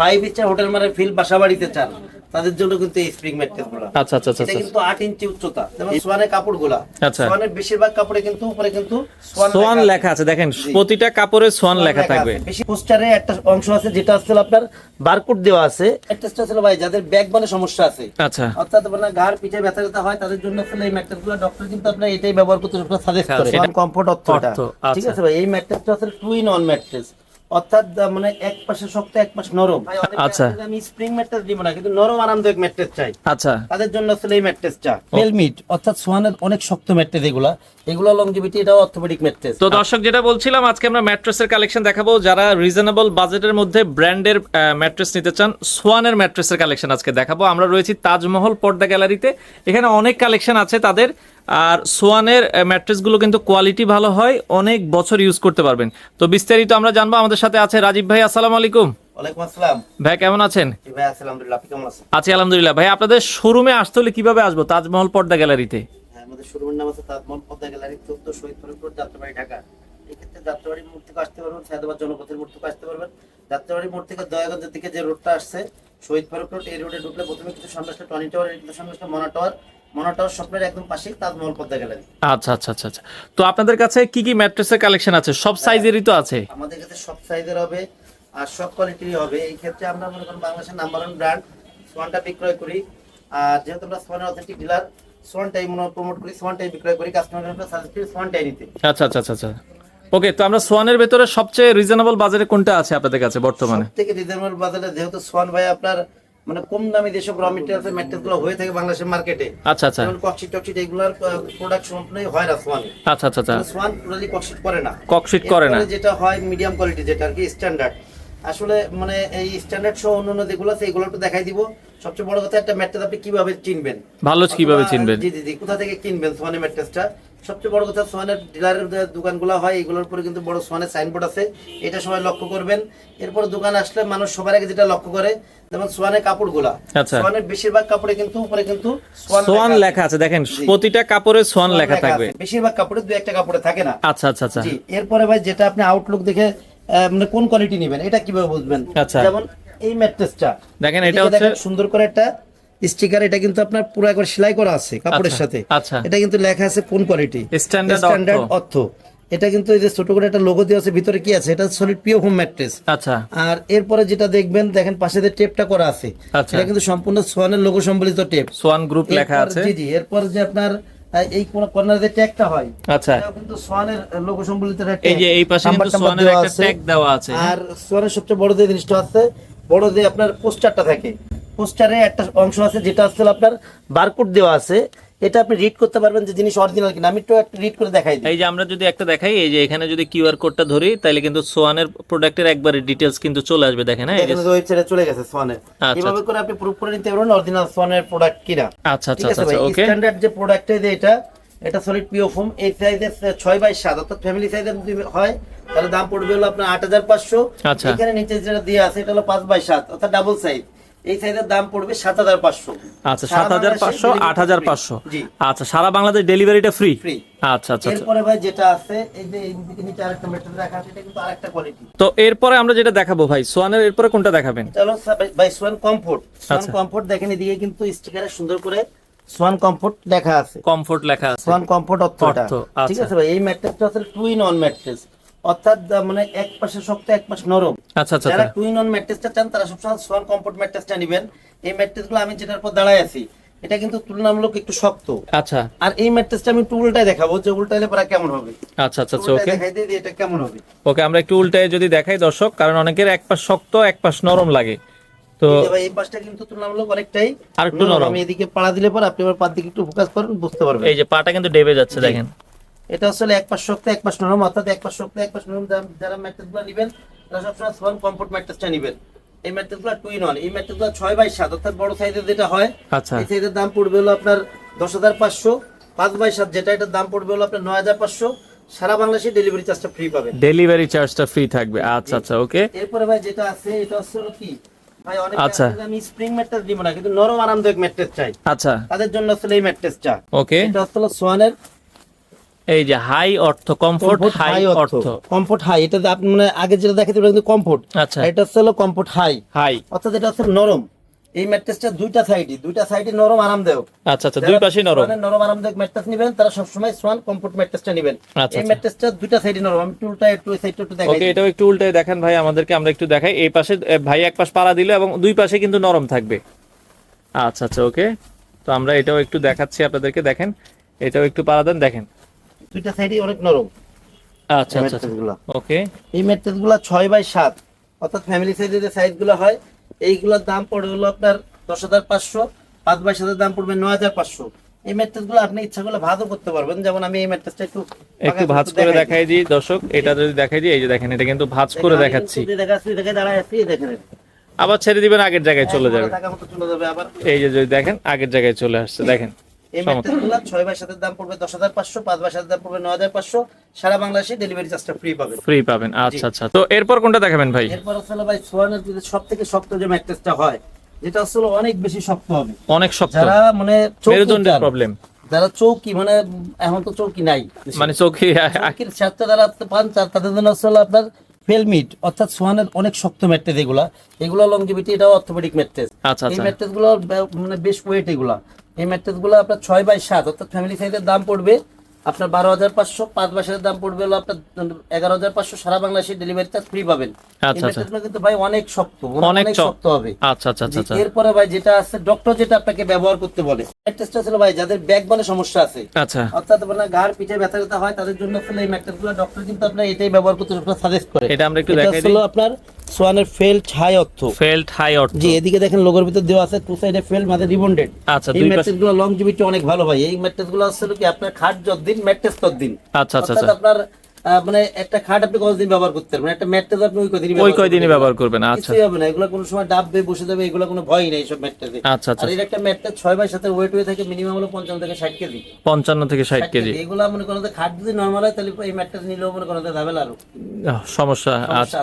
Five star hotel মানে feel বাসা বাড়িতে চান তাদের জন্য কিন্তু এই স্প্রিং ম্যাট্রেসগুলো। আচ্ছা আচ্ছা আচ্ছা এটা আচ্ছা। কিন্তু আট ইঞ্চি উচ্চতা যেমন সোয়ানের কাপড়গুলা আচ্ছা। সোয়ানের বেশিরভাগ কাপড়ে কিন্তু উপরে কিন্তু সোয়ান লেখা আছে দেখেন প্রতিটা কাপড়ে সোয়ান লেখা থাকবে। বেশি পোস্টারে একটা অংশ আছে যেটা আসলে আপনার বারকোড দেওয়া আছে। একটা আসলে ভাই যাদের ব্যাক বলে সমস্যা আছে। আচ্ছা। অর্থাৎ আপনার ঘাড় পিঠে ব্যথা ব্যথা হয় তাদের জন্য আসলে এই ম্যাট্রেসগুলো ডক্টর কিন্তু আপনার এটাই ব্যবহার করতে সাজেস্ট করে। আচ্ছা, কমফোর্ট অর্থ ঠিক আচ্ছা। আছে ভাই এই ম্যাট্রেসটা আসলে টু ইন ওয়ান ম্যাট্রেস অর্থাৎ মানে এক পাশে শক্ত এক পাশে নরম। আচ্ছা। আমি স্প্রিং ম্যাট্রেস দিব না কিন্তু নরম আরামদায়ক ম্যাট্রেস চাই। আচ্ছা। তাদের জন্য আসলে এই ম্যাট্রেসটা মেলমিট অর্থাৎ সোয়ানের অনেক শক্ত ম্যাট্রেস এগুলা। এগুলো লংজিভিটি এটাও অর্থোপেডিক ম্যাট্রেস তো দর্শক যেটা বলছিলাম আজকে আমরা ম্যাট্রেসের কালেকশন দেখাবো। যারা রিজনেবল বাজেটের মধ্যে ব্র্যান্ডের ম্যাট্রেস নিতে চান সোয়ানের ম্যাট্রেসের কালেকশন আজকে দেখাবো। আমরা রয়েছি তাজমহল পর্দা গ্যালারিতে এখানে অনেক কালেকশন আছে তাদের আর সোয়ানের ম্যাট্রেসগুলো কিন্তু কোয়ালিটি ভালো হয় অনেক বছর ইউজ করতে পারবেন। তো বিস্তারিত আমরা জানব আমাদের সাথে আছে রাজীব ভাই আসসালামু আলাইকুম। ভাই কেমন আছেন? জি আলহামদুলিল্লাহ আপনি কেমন আছেন? আছি আলহামদুলিল্লাহ। ভাই আপনাদের শোরুমে আসতে হলে কীভাবে আসব তাজমহল পর্দা গ্যালারিতে আমাদের শোরুমের নাম আছে তাজমহল পদ্মা গ্যালারি চোদ্দ শহীদ ফরিদপুর যাত্রাবাড়ি ঢাকা। এক্ষেত্রে যাত্রাবাড়ি মোড় থেকে আসতে পারবেন সায়দাবাদ জনপথের মোড় থেকে আসতে পারবেন। যাত্রাবাড়ি মোড় থেকে দয়াগঞ্জের দিকে যে রোডটা আসছে শহীদ ফারুক রোড এই রোডে ঢুকলে প্রথমে কিছু সামনে আসলে টনি টাওয়ার কিছু সামনে আসলে মনা টাওয়ার মনা টাওয়ার স্বপ্নের একদম পাশেই তাজমহল পদ্মা গ্যালারি। আচ্ছা আচ্ছা আচ্ছা আচ্ছা। তো আপনাদের কাছে কি কি ম্যাট্রেসের কালেকশন আছে? সব সাইজেরই তো আছে। আমাদের কাছে সব সাইজের হবে আর সব কোয়ালিটিরই হবে। এই ক্ষেত্রে আমরা মনে করেন বাংলাদেশের নাম্বার ওয়ান ব্র্যান্ড সোয়ানটা বিক্রয় করি। আর যেহেতু আমরা সোয়ানের অথেন্টিক ডিলার সোয়ানটাই মনে প্রমোট করি সোয়ানটাই বিক্রয় করি কাস্টমারকে সাজেস্ট করি সোয়ানটাই নিতে। আচ্ছা আচ্ছা আচ্ছা আচ্ছা। ওকে তো আমরা সোয়ানের ভেতরে সবচেয়ে রিজনেবল বাজারে কোনটা আছে আপনাদের কাছে বর্তমানে? থেকে রিজনেবল বাজারে যেহেতু সোয়ান ভাই আপনার মানে কম দামি যেসব র মেটেরিয়ালসগুলো হয়ে থাকে বাংলাদেশের মার্কেটে আচ্ছা আচ্ছা। যেমন ককশিট টকশিট এগুলোর প্রোডাক্ট সম্পূর্ণই হয় না সোয়ান আচ্ছা আচ্ছা আচ্ছা। সোয়ান টোটালি ককশিট করে না। ককশিট করে না। যেটা হয় মিডিয়াম কোয়ালিটি যেটা আর কি স্ট্যান্ডার্ড আসলে মানে এই স্ট্যান্ডার্ড সহ অন্যান্য যেগুলো আছে এগুলো একটু দেখাই দিব। সবচেয়ে বড় কথা একটা ম্যাট্রেস আপনি কীভাবে চিনবেন? ভালো কীভাবে চিনবেন? জি জি জি কোথা থেকে কিনবেন ম্যাট্রেসটা? সবচেয়ে বড় কথা সোয়ানের ডিলারের দোকানগুলো হয় এগুলোর উপরে কিন্তু বড় সোয়ানের সাইনবোর্ড আছে। এটা সবাই লক্ষ্য করবেন। এরপর দোকানে আসলে মানুষ সবার আগে যেটা লক্ষ্য করে যেমন সোয়ানের কাপড়গুলা। আচ্ছা। সোয়ানের বেশিরভাগ কাপড়ে কিন্তু উপরে কিন্তু সোয়ান লেখা আছে। দেখেন প্রতিটা কাপড়ে সোয়ান লেখা থাকবে। বেশিরভাগ কাপড়ে দু একটা কাপড়ে থাকে না। আচ্ছা আচ্ছা আচ্ছা। জি এরপরে ভাই যেটা আপনি আউটলুক দেখে মানে কোন কোয়ালিটি নেবেন এটা কীভাবে বুঝবেন? আচ্ছা। যেমন এই ম্যাট্রেসটা দেখেন এটা হচ্ছে সুন্দর করে একটা স্টিকার এটা কিন্তু আপনার পুরো একবার সেলাই করা আছে কাপড়ের আচ্ছা, সাথে। আচ্ছা। এটা কিন্তু লেখা আছে কোন কোয়ালিটি Standard স্ট্যান্ডার্ড অর্থ। এটা কিন্তু এই যে ছোট করে একটা লোগো দেওয়া আছে ভিতরে কি আছে? এটা সলিড পিও হোম ম্যাট্রেস আচ্ছা। আর এরপরে যেটা দেখবেন দেখেন পাশে যে টেপটা করা আছে আচ্ছা। এটা কিন্তু সম্পূর্ণ সোয়ানের লোগো সম্বলিত টেপ সোয়ান গ্রুপ লেখা আছে। জি জি এরপর যে আপনার এই কর্নারে যে ট্যাগটা হয় আচ্ছা। এটাও কিন্তু সোয়ানের লোগো সম্বলিত একটা এই যে এই পাশে কিন্তু সোয়ানের একটা ট্যাগ দেওয়া আছে। আর সোয়ানের সবচেয়ে বড় যে জিনিসটা আছে বড় যে আপনার পোস্টারটা থাকে পোস্টারে একটা অংশ আছে যেটা আসলে আপনার বারকোড দেওয়া আছে এটা আপনি রিড করতে পারবেন যে জিনিস অরিজিনাল কিনা। আমি একটু একটা রিড করে দেখাই এই যে আমরা যদি একটা দেখাই এই যে এখানে যদি কিউআর কোডটা ধরি তাহলে কিন্তু সোয়ানের প্রোডাক্টের একবারে ডিটেলস কিন্তু চলে আসবে দেখেন হ্যাঁ? এই যে- ওয়েবসাইটে চলে গেছে সোয়ানের আচ্ছা, এইভাবে করে আপনি প্রুফ করে নিতে পারবেন অরিজিনাল সোয়ানের প্রোডাক্ট কিনা। আচ্ছা আচ্ছা ঠিক আছে আচ্ছা ওকে। স্ট্যান্ডার্ড যে প্রোডাক্ট যে এটা এটা সলিড পিও ফোম এই সাইজের ছয় বাই সাত অর্থাৎ ফ্যামিলি সাইজের হয় তাহলে দাম পড়বে হলো আপনার আট হাজার পাঁচশো। আচ্ছা। এখানে নিচে যেটা দিয়ে আছে এটা হলো পাঁচ বাই সাত অর্থাৎ ডাবল সাইজ এই সাইজের দাম পড়বে সাত হাজার পাঁচশো। আচ্ছা সাত হাজার পাঁচশো আট হাজার পাঁচশো। আচ্ছা সারা বাংলাদেশ ডেলিভারিটা ফ্রি ফ্রি আচ্ছা আচ্ছা এরপরে ভাই যেটা আছে এই যে নিচে আরেকটা মেটাল রাখা আছে এটা কিন্তু আরেকটা কোয়ালিটি তো এরপরে আমরা যেটা দেখাবো ভাই সোয়ানের এরপরে কোনটা দেখাবেন? চলো বাই সোয়ান কমফোর্ট সোয়ান আচ্ছা। কমফোর্ট দেখেন এদিকে কিন্তু স্টিকারে সুন্দর করে সোয়ান কমফোর্ট লেখা আছে। কমফোর্ট লেখা আছে। সোয়ান কমফোর্ট অর্থ, ঠিক আচ্ছা। আছে ভাই এই ম্যাট্রেসটা আসলে টু ইন ওয়ান ম্যাট্রেস। অর্থাৎ মানে এক পাশে শক্ত এক পাশে নরম। আচ্ছা আচ্ছা যারা আচ্ছা। টু ইন ওয়ান ম্যাট্রেসটা চান তারা সবসময় সোয়ান কমফোর্ট ম্যাট্রেসটা নেবেন। এই ম্যাট্রেসগুলো আমি যেটার পর দাঁড়ায় আছি এটা কিন্তু তুলনামূলক একটু শক্ত। আচ্ছা। আর এই ম্যাট্রেসটা আমি একটু উল্টায় দেখাবো যে উল্টাইলে পরে কেমন হবে? আচ্ছা আচ্ছা আচ্ছা ওকে। দেখাই দিই এটা কেমন হবে? ওকে আমরা একটু উল্টায় যদি দেখাই দর্শক কারণ অনেকের এক পাশ শক্ত এক পাশ নরম লাগে। তো এই পাশটা কিন্তু তুলনামূলক অনেকটাই আরেকটু নরম। আমি এদিকে পাড়া দিলে পর আপনি আবার পার দিকে একটু ফোকাস করেন বুঝতে পারবেন। এই যে পাটা কিন্তু ডেবে যাচ্ছে দেখেন। এটা আসলে এক পাশ শক্ত এক পাশ নরম অর্থাৎ এক পাশ শক্ত এক পাশ নরম যারা- ম্যাট্রেসগুলো নেবেন তারা সবসময় সোয়ান কমফোর্ট ম্যাট্রেসটা নেবেন। এই ম্যাট্রেসগুলো টু ইন ওয়ান এই ম্যাট্রেসগুলো ছয় বাই সাত অর্থাৎ বড় সাইজের যেটা হয় আচ্ছা। এই সাইজের দাম পড়বে হলো আপনার দশ হাজার পাঁচশো পাঁচ বাই সাত যেটা এটার দাম পড়বে হলো আপনার নয় হাজার পাঁচশো। সারা বাংলাদেশে ডেলিভারি চার্জটা ফ্রি পাবেন। ডেলিভারি চার্জটা ফ্রি থাকবে। আচ্ছা আচ্ছা ওকে এরপরে ভাই যেটা আছে এটা হচ্ছে হলো কি? ভাই অনেক আচ্ছা। আমি স্প্রিং ম্যাট্রেস দিব না কিন্তু নরম আরামদায়ক ম্যাট্রেস চাই। আচ্ছা। তাদের জন্য আসলে এই ম্যাট্রেসটা ওকে এটা হলো সোয়ানের এই যে হাই অর্থ কমফোর্ট হাই অর্থ। কমফোর্ট হাই এটা আপনি মানে আগে যেটা দেখাতে ওটা কিন্তু কমফোর্ট আচ্ছা। এটা হচ্ছে হলো কমফোর্ট হাই হাই অর্থাৎ এটা হচ্ছে নরম। এই ম্যাট্রেসটা দুইটা সাইডই দুইটা সাইডই নরম আরামদায়ক। আচ্ছা আচ্ছা দুই পাশেই নরম। যারা নরম আরামদায়ক ম্যাট্রেস নেবেন তারা সবসময় সোয়ান কমফোর্ট ম্যাট্রেসটা নেবেন। আচ্ছা, এই আচ্ছা। ম্যাট্রেসটা দুইটা সাইডই নরম। আমি টুলটা একটু এই সাইডটা একটু দেখাই ওকে এটাও একটু উল্টে দেখেন ভাই আমাদেরকে আমরা একটু দেখাই। এই পাশে ভাই এক পাশ পাড়া দিল এবং দুই পাশে কিন্তু নরম থাকবে। আচ্ছা আচ্ছা ওকে তো আমরা এটাও একটু দেখাচ্ছি আপনাদেরকে দেখেন। এটাও একটু পাড়া দেন দেখেন। দুইটা সাইডই অনেক নরম। আচ্ছা আচ্ছা ওকে এই ম্যাট্রেসগুলো ছয় বাই সাত অর্থাৎ ফ্যামিলি সাইজের যে হয় এইগুলোর দাম পড়ে হলো আপনার দশ হাজার পাঁচশো পাঁচ বাই সাতের দাম পড়বে নয় হাজার পাঁচশো। এই আপনি ইচ্ছা করলে করতে পারবেন যেমন আমি এই ম্যাট্রেসটা একটু একটু ভাঁজ করে দেখাই দিই দর্শক এটা যদি দেখাই দিই এই যে দেখেন এটা কিন্তু ভাঁজ করে দেখাচ্ছি। দেখাচ্ছি দেখে দাঁড়ায় আছি দেখেন। আবার ছেড়ে দিবেন আগের জায়গায় চলে যাবে। এই যে যদি দেখেন আগের জায়গায় চলে আসছে দেখেন। এই ছয় বাই সাতের দাম পড়বে দশ হাজার পাঁচশো পাঁচ বাই সাতের দাম পড়বে নয় হাজার পাঁচশো। সারা বাংলাদেশে ডেলিভারি চার্জটা ফ্রি পাবেন। ফ্রি পাবেন আচ্ছা আচ্ছা। তো এরপর কোনটা দেখাবেন ভাই? এরপর আসলে ভাই সোয়ানের যদি সব থেকে শক্ত যে ম্যাট্রেসটা হয় যেটা আসলে অনেক বেশি শক্ত হবে। অনেক শক্ত। যারা মানে মেরুদণ্ডের প্রবলেম যারা চৌকি মানে এখন তো চৌকি নাই। মানে চৌকির সাথে যারা পান তাদের জন্য আসলে আপনার ফেলমিট অর্থাৎ সোয়ানের অনেক শক্ত ম্যাট্রেস এগুলা। এগুলো লংজিভিটি এটাও অর্থোপেডিক ম্যাট্রেস আচ্ছা এই আচ্ছা। ম্যাট্রেসগুলো মানে বেশ ওয়েট এগুলা। এই ম্যাট্রেসগুলো আপনার ছয় বাই সাত অর্থাৎ ফ্যামিলি সাইজের দাম পড়বে আপনার বারো হাজার পাঁচশো পাঁচ মাসের দাম পড়বে হলো আপনার এগারো হাজার পাঁচশো সারা বাংলাদেশে ডেলিভারি চার্জ ফ্রি পাবেন। আচ্ছা, আচ্ছা। কিন্তু ভাই অনেক শক্ত মানে অনেক শক্ত। হবে। আচ্ছা আচ্ছা আচ্ছা এরপরে ভাই যেটা আছে ডক্টর যেটা আপনাকে ব্যবহার করতে বলে ম্যাট্রেসটা ছিল ভাই যাদের ব্যাক বনে সমস্যা আছে আচ্ছা। অর্থাৎ আপনার ঘাড় পিঠে ব্যথা ব্যথা হয় তাদের জন্য আসলে এই ম্যাট্রেসগুলো ডক্টর কিন্তু আপনার এটাই ব্যবহার করতে সাজেস্ট করে। এটা আমরা একটু দেখাই দিই। আপনার সোয়ানের ফেল্ট হাই অর্থ। ফেল্ট হাই অর্থ। জি এদিকে দেখেন লোগোর ভিতর দেওয়া আছে টু সাইডে ফেল মাঝে রিবন্ডেড আচ্ছা এই ম্যাট্রেসগুলো গুলো লংজিভিটি অনেক ভালো ভাই। এই ম্যাট্রেসগুলো আসলে কি আপনার খাট যতদিন ম্যাট্রেস ততদিন আচ্ছা আচ্ছা আচ্ছা। আপনার মানে একটা খাট আপনি কতদিন ব্যবহার করতে পারবেন? একটা ম্যাট্রেস আপনি ওই কদিন ওই কয়দিনই ব্যবহার করবেন আচ্ছা। কিছুই হবে না এগুলো কোনো সময় ডাববে বসে যাবে এগুলো কোনো ভয় নেই সব ম্যাট্রেসে আচ্ছা আচ্ছা। আর এর একটা ম্যাট্রেস ছয় বাই সাথে ওয়েট হয়ে থাকে মিনিমাম হলো পঞ্চান্ন থেকে ষাট কেজি। পঞ্চান্ন থেকে ষাট কেজি। এগুলো মনে করেন খাট যদি নর্মাল হয় তাহলে এই ম্যাট্রেস নিলেও মনে করেন যে ঝামেলা আরও। সমস্যা আচ্ছা।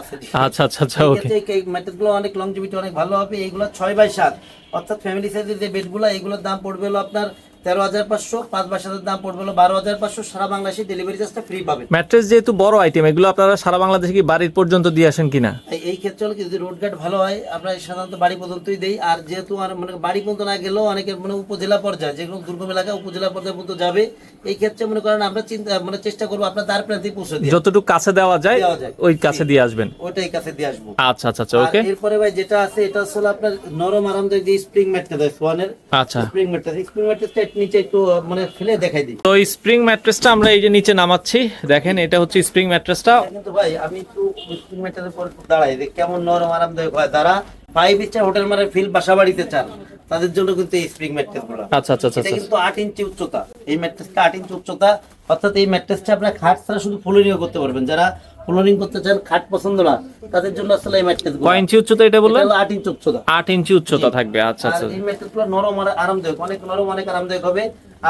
আচ্ছা আচ্ছা আচ্ছা ওকে। এই ম্যাট্রেসগুলো অনেক লংজিভিটি অনেক ভালো হবে এইগুলো ছয় বাই সাত। অর্থাৎ ফ্যামিলি সাইজের যে বেডগুলো এগুলোর দাম পড়বে হলো আপনার তেরো হাজার পাঁচশো পাঁচ বাই দাম পড়বে হলো বারো হাজার পাঁচশো সারা বাংলাদেশে ডেলিভারি চার্জটা ফ্রি পাবেন। ম্যাট্রেস যেহেতু বড় আইটেম এগুলো আপনারা সারা বাংলাদেশে কি বাড়ির পর্যন্ত দিয়ে আসেন কিনা? এই- ক্ষেত্রে হলো যদি রোড গার্ড ভালো হয় আমরা সাধারণত বাড়ি পর্যন্তই দেই। আর যেহেতু আর মানে বাড়ি পর্যন্ত না গেলেও অনেকের মানে উপজেলা পর্যায়ে যেগুলো দুর্গম এলাকা উপজেলা পর্যায়ে পর্যন্ত যাবে। এই ক্ষেত্রে মনে করেন আমরা চিন্তা মানে চেষ্টা করব আপনার দ্বার প্রান্তে পৌঁছে যতটুকু কাছে দেওয়া যায় ওই কাছে দিয়ে আসবেন। ওইটাই কাছে দিয়ে আসব। আচ্ছা আচ্ছা আচ্ছা ওকে। এরপরে ভাই যেটা আছে এটা হচ্ছে আপনার নরম আরামদায়ক যে স্প্রিং ম্যাটটা দেয় সোয়ানের আচ্ছা। স্প্রিং ম্যাটটা স্প্রিং ম্যাটটা নিচে একটু মানে ফেলে দেখাই দিই। তো স্প্রিং ম্যাট্রেসটা আমরা এই যে নিচে নামাচ্ছি দেখেন এটা হচ্ছে স্প্রিং ম্যাট্রেসটা। কিন্তু ভাই আমি একটু স্প্রিং ম্যাটের উপর দাঁড়াই কেমন নরম আরামদায়ক হয়। তারা ফাইভ স্টার হোটেল মানে ফিল বাসা বাড়িতে চান তাদের জন্য কিন্তু এই স্প্রিং ম্যাট্রেসগুলো আচ্ছা আচ্ছা আচ্ছা আচ্ছা। কিন্তু আট ইঞ্চি উচ্চতা। এই ম্যাট্রেসটা ইঞ্চি উচ্চতা অর্থাৎ এই ম্যাট্রেসটা আপনার খাট ছাড়া শুধু ফ্লোরিংও করতে পারবেন। যারা ফ্লোরিং করতে চান খাট পছন্দ না তাদের জন্য আসলে এই ম্যাট্রেস কয় ইঞ্চি উচ্চতা এটা বললেন? আট ইঞ্চি উচ্চতা। আট ইঞ্চি উচ্চতা থাকবে আচ্ছা আচ্ছা। এই ম্যাট্রেসগুলো নরম আর আরামদায়ক অনেক নরম অনেক আরামদায়ক হবে।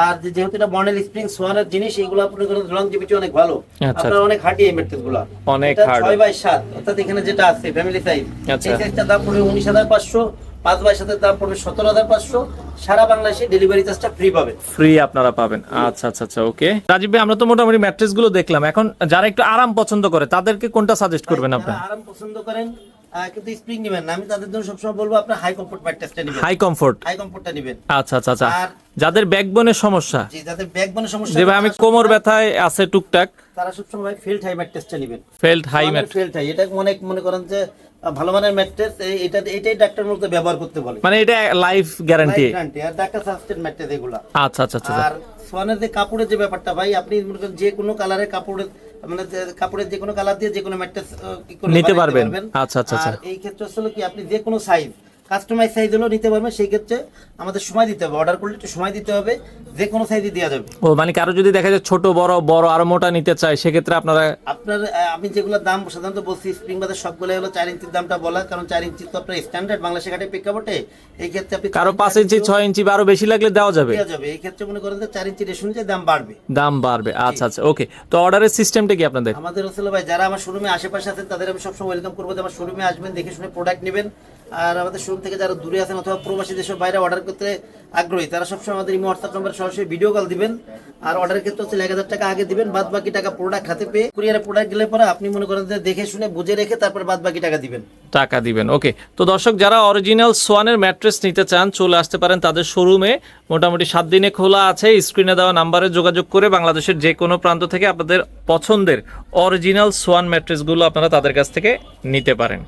আর যেহেতু এটা বর্নেল স্প্রিং সোয়ানের জিনিস এগুলো আপনার লংজিভিটি অনেক ভালো। আচ্ছা। আপনার অনেক হার্ডি এই ম্যাট্রেসগুলো। অনেক hard। ছয় বাই সাত অর্থাৎ এখানে যেটা আছে ফ্যামিলি সাইজ আচ্ছা। এই সাইজটার দাম পড়বে উনিশ হাজার পাঁচশো। পাঁচ বাই সাতের দাম পড়বে সতেরো হাজার পাঁচশো। সারা বাংলাদেশে ডেলিভারি চার্জটা ফ্রি পাবে ফ্রি আপনারা পাবেন। আচ্ছা আচ্ছা আচ্ছা ওকে রাজীব ভাই আমরা তো মোটামুটি ম্যাট্রেসগুলো দেখলাম। এখন যারা একটু আরাম পছন্দ করে তাদেরকে কোনটা সাজেস্ট করবেন আপনি? যারা আরাম পছন্দ করেন কিন্তু স্প্রিং নেবেন না। আমি তাদের জন্য সবসময় বলব আপনার হাই কমফোর্ট ম্যাট্রেসটা নেবেন। হাই কমফোর্ট হাই কমফোর্টটা নেবেন। আচ্ছা আচ্ছা আচ্ছা। আর- যাদের ব্যাকবোনের সমস্যা। যে যাদের ব্যাক বনে সমস্যা যে ভাই আমি কোমর ব্যথায় আছে টুকটাক। তারা সবসময় ফিল্ড হাই ম্যাট্রেসটা নেবেন। Felt high mat felt high এটা অনেক মনে করেন যে ভালো মানের ম্যাট্রেস এটা এটাই ডাক্তার মূলত ব্যবহার করতে বলে। মানে এটা লাইফ গ্যারান্টি গ্যারান্টি আর ডাক্তার সাজেস্টেড ম্যাট্রেস এগুলা। আচ্ছা আচ্ছা আচ্ছা আর সোয়ানের যে কাপড়ের যে ব্যাপারটা ভাই আপনি মনে করেন যে কোনো কালারের কাপড়ের মানে কাপড়ের যে কোনো কালার দিয়ে যে কোনো ম্যাট্রেস নিতে পারবেন। আচ্ছা, আচ্ছা, আচ্ছা। আর এই ক্ষেত্রে হলো কি আপনি যে কোনো সাইজ কাস্টমাইজ সাইজ হলেও নিতে পারবে সেই ক্ষেত্রে আমাদের সময় দিতে হবে। অর্ডার করলে একটু সময় দিতে হবে যে কোনো সাইজে দেওয়া যাবে। ও মানে কারও যদি দেখা যায় ছোট বড় বড় আর মোটা নিতে চায় সেক্ষেত্রে আপনারা আপনার আমি যেগুলোর দাম সাধারণত বলছি স্প্রিং বাজার সবগুলো হলো চার ইঞ্চির দামটা বলা কারণ চার ইঞ্চি তো আপনার স্ট্যান্ডার্ড বাংলাদেশে ঘাটে প্রেক্ষাপটে এই ক্ষেত্রে আপনি কারও পাঁচ ইঞ্চি ছয় ইঞ্চি বা আরও বেশি লাগলে দেওয়া যাবে। দেওয়া যাবে। এই ক্ষেত্রে মনে করেন যে চার ইঞ্চি রেশন যে দাম বাড়বে। দাম বাড়বে। আচ্ছা আচ্ছা ওকে। তো অর্ডারের সিস্টেমটা কি আপনাদের? আমাদের হচ্ছে ভাই যারা আমার শোরুমে আশেপাশে আছেন তাদের আমি সবসময় ওয়েলকাম করব যে আমার শোরুমে আসবেন দেখে শুনে প্রোডাক্ট নেবেন। আর আমাদের শোরুম থেকে যারা দূরে আছেন অথবা প্রবাসী দেশের বাইরে অর্ডার করতে আগ্রহী, তারা সবসময় আমাদের ইমো হোয়াটসঅ্যাপ নম্বরে সরাসরি ভিডিও কল দিবেন। আর অর্ডারের ক্ষেত্রে হচ্ছে এক হাজার টাকা আগে দিবেন বাদ বাকি টাকা প্রোডাক্ট হাতে পেয়ে কুরিয়ারে প্রোডাক্ট গেলে পরে আপনি মনে করেন যে দেখে শুনে বুঝে রেখে তারপর বাদ বাকি টাকা দিবেন। টাকা দিবেন ওকে তো দর্শক, যারা অরিজিনাল সোয়ানের ম্যাট্রেস নিতে চান, চলে আসতে পারেন তাদের শোরুমে মোটামুটি সাত দিনে খোলা আছে স্ক্রিনে দেওয়া নাম্বারে যোগাযোগ করে বাংলাদেশের যে কোনো প্রান্ত থেকে আপনাদের পছন্দের অরিজিনাল সোয়ান ম্যাট্রেসগুলো আপনারা তাদের কাছ থেকে নিতে পারেন।